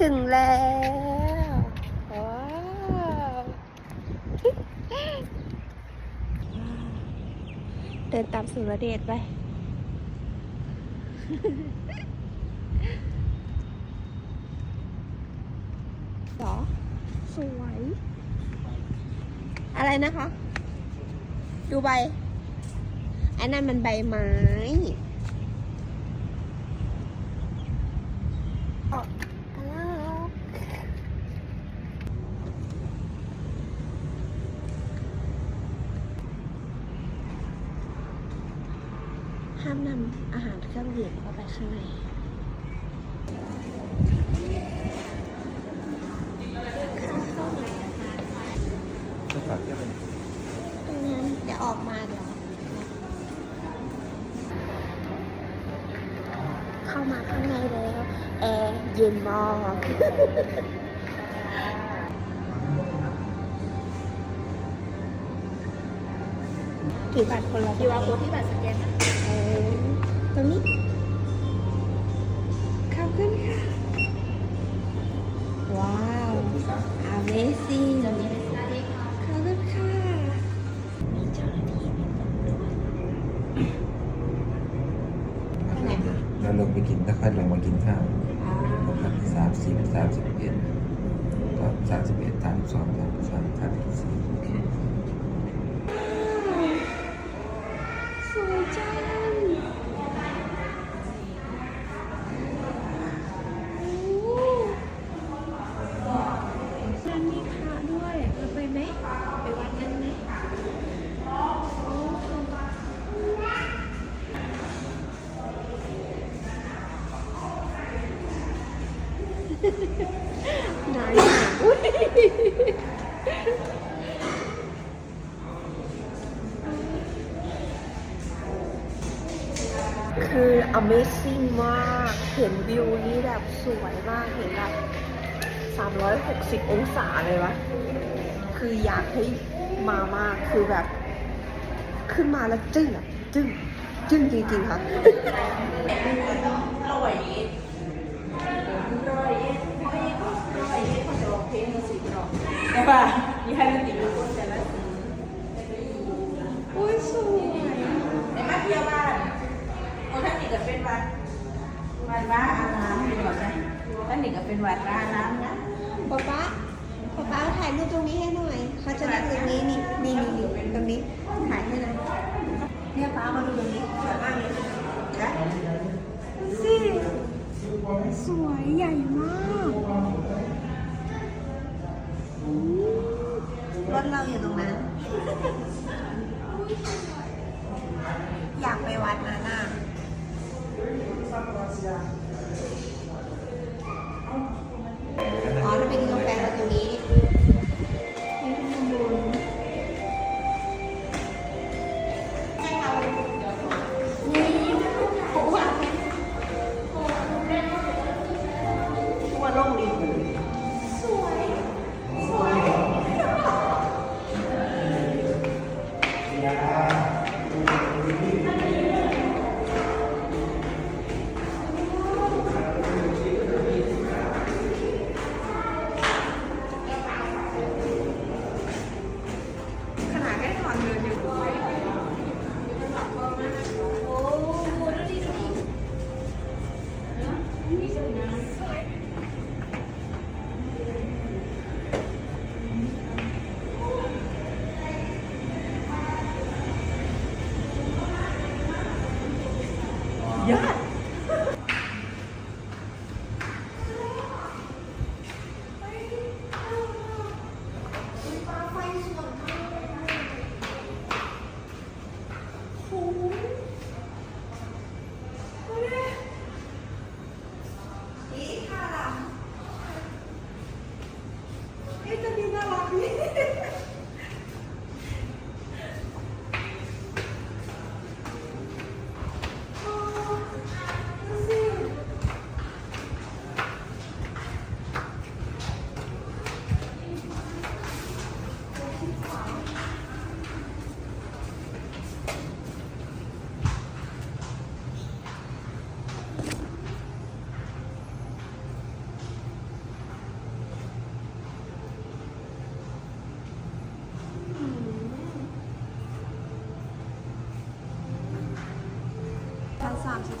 ถึงแล้วว้าวเดินตามสุรเดชไป หรอ สวย อะไรนะคะ ดูใบ อันนั้นมันใบไม้อ๋อฮัลโหลห้ามนำอาหาร เครื่องดื่มเข้าไปข้างในตรงนั้นเดี๋ยวออกมาเดี๋ยวเข้ามาข้างในแล้วแอร์เย็นมากถือบัตรคนละคิวอาร์โค้ดที่บัตรสแกนนะ ตรงนี้ขอบคุณค่ะ ว้าวที่สาม Amazing จะมีในสไลด์ค่ะขอบคุณค่ะ มีเจ้าหน้าที่ไปไหนคะเราลงไปกินถ้าค่อยลงมากินข้าวอ่าครับสามสิบสามสิบเอ็ดก็สามสิบเอ็ดสามสิบสองสามสิบสามสามสิบสี่ สวยจังโอ้นั่นมีพระด้วยเราไปไหม ไปวัดนั้นไหม ไหนอะอุ๊ยคือ Amazing มาก เห็นวิวนี้แบบ สวยมากเห็นแบบ360 องศาเลยวะ คืออยากให้มามากคือแบบ ขึ้นมาแล้วจึ้งอะจึ้งจึ้งจริงๆค่ะแต่ว่ามีให้มันติดอยู่คนแต่ละสีอุ้ยสวยในมาเที่ยวบ้านโอ้ท่านนี่ก็เป็นวัด วัดว่าอาน้ำเป็นวัดนะท่านนี่ก็เป็นวัดว่าอาน้ำนะป๊าป๊าป๊าป๊าถ่ายรูปตรงนี้ให้หน่อยเขาจะนั่งตรงนี้นี่นี่นี่นี่ตรงนี้ถ่ายให้หน่อยเนี่ยป้ามาดูตรงนี้สวยมากเลยนะสิสวยใหญ่มากรถเราอยู่ตรงนั้น อยากไปวัดนั้นอะ อ๋อเราไปกินกาแฟเราตรงนี้นี่เป็นมุมตัวลงดี นาดแ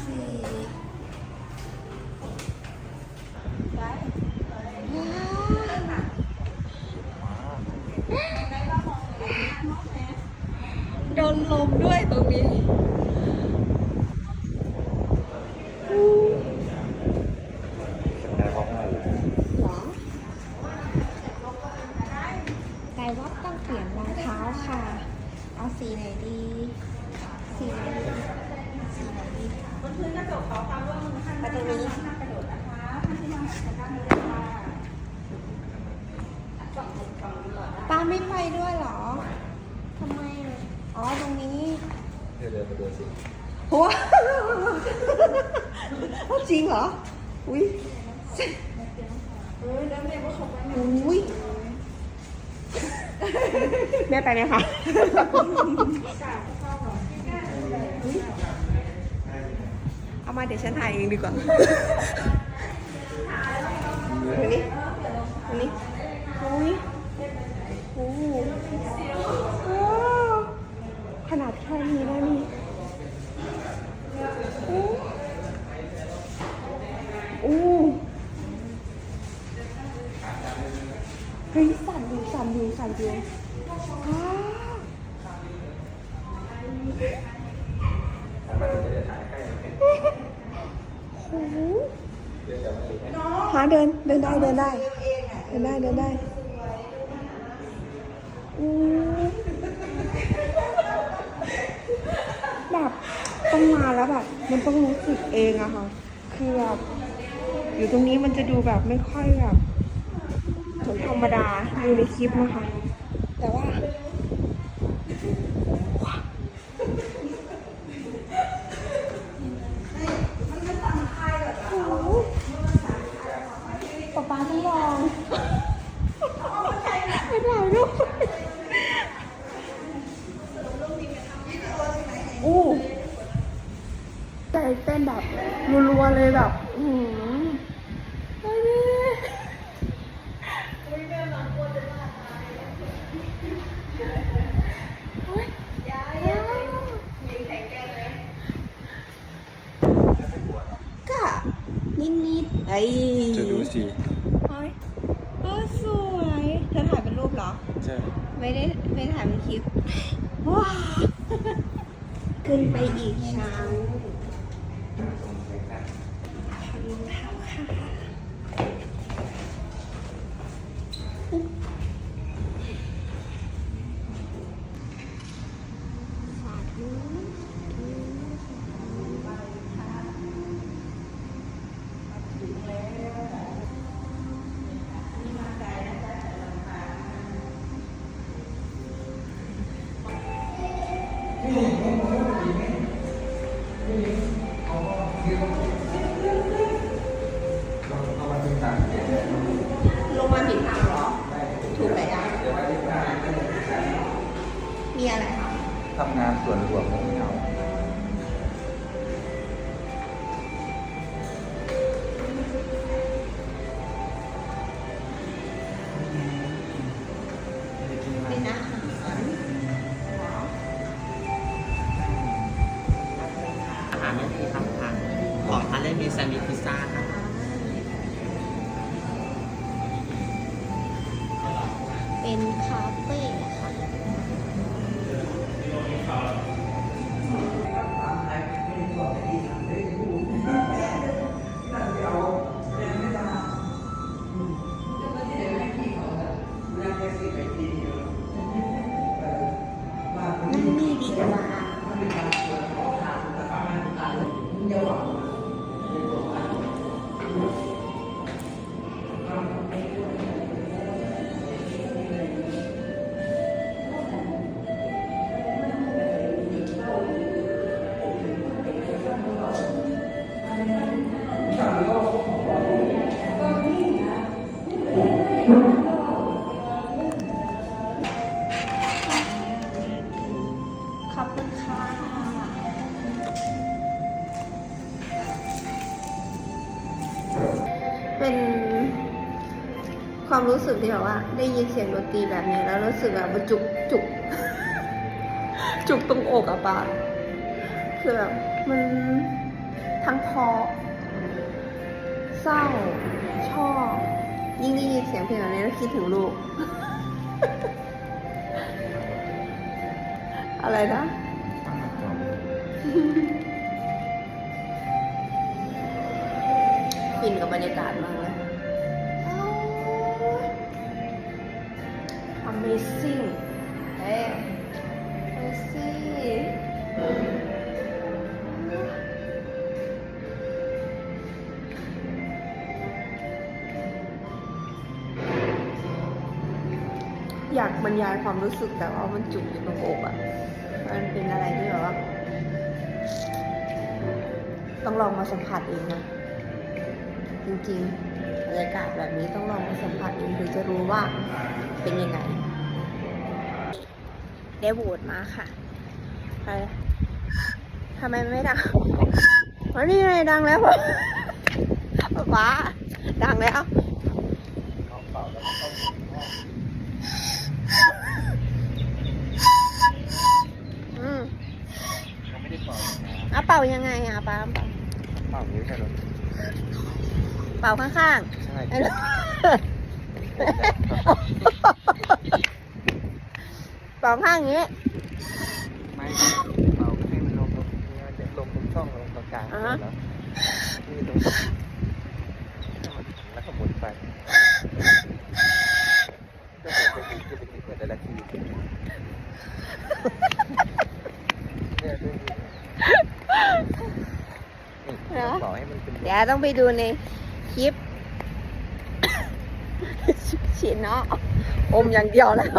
สิว้าวโดนลมด้วยตรงนี้อู้ แต่เขาไม่ หรอแต่ว่าต้องเปลี่ยนรองเท้าค่ะ เอาสีไหนดี สีไหนดีสีไหนดี บนพื้นกระจกขอความร่วมมือท่านนะคะห้ามกระโดดนะคะท่านที่มาหาจะได้ไม่ได้ค่ะจับมุมฝั่งนี้ก่อนนะ ป้าไม่ไปด้วยเหรอ ทำไม อ๋อตรงนี้เดี๋ยวเดินไปดูสิหัวจริงเหรอ อุ้ยเออแล้วแม่ก็ขอบคุณอุ้ยแม่ไปไหมคะเอามาเดี๋ยวฉันถ่ายเองดีกว่าอันนี้อันนี้อุ้ยโอ้โหโอ้ขนาดแค่นี้นะนี่โอ้โอ้เฮ้ยสั่นอยู่สั่นอยู่สั่นอยู่ว้าวโอ้โหาเดินเดินได้เดินได้ เดินได้เดินได้แบบต้องมาแล้วแบบ มันต้องรู้สึกเองอะค่ะ คือแบบอยู่ตรงนี้มันจะดูแบบไม่ค่อยแบบเหมือนธรรมดาดูในคลิปนะคะ แต่ว่า โอ้โหป๊าป๊าต้องลองไม่ได้ลูกโอ้ใจ เต้นแบบรัวๆเลยแบบอือหือไปเลยโอ๊ยก็นิดๆไอ้จะดูสิเฮ้ยเออสวยเธอถ่ายเป็นรูปเหรอ ใช่ไม่ได้ไม่ได้ถ่ายเป็นคลิปว้าวขึ้นไปอีกชั้น ค่ะ มีอะไรคะทำงานส่วนรวผมไม่เอา ข ความรู้สึกที่แบบว่า ได้ยินเสียงดนตรีแบบนี้แล้วรู้สึกแบบว่าจุกจุกจุกตรงอกอะปะคือแบบมันทั้งเพอเศร้า ชอบ ยิ่งได้ยินเสียงเพลงแบบนี้แล้วคิดถึงลูก อะไรนะฟินกับบรรยากาศมาก เลย Amazing เฮ้ย Amazing อยากบรรยายความรู้สึกแต่ว่ามันจุกอยู่ตรงอกอะ มันเป็นอะไรที่แบบว่า ต้องลองมาสัมผัสเองนะ จริงๆบรรยากาศแบบนี้ต้องลองมาสัมผัสเองถึงจะรู้ว่าเป็นยังไง ได้โหวตมาค่ะอะไรทำไมไม่ดังวันนี้ไงดังแล้วป๊าป๊าดังแล้วอืมยังไม่ได้เป่าอะเป่ายังไงอะป้าเป่าเป่านิ้วใช่ไหมเป่าข้างใช่ ๆเป่าข้างอย่างนี้ไม่เป่าให้มันลงตรงนี้มันจะลงตรงช่องลงตรงกลางอ่าฮะแล้วนี่ตรงแล้วก็หมุนไปก็จะไปดูจะไปดูเหมือนแต่ละทีเนี่ยดูดินี่เป่าให้มันเป็นเดี๋ยวต้องไปดูในคลิปฉีดเนาะอมอย่างเดียวแล้ว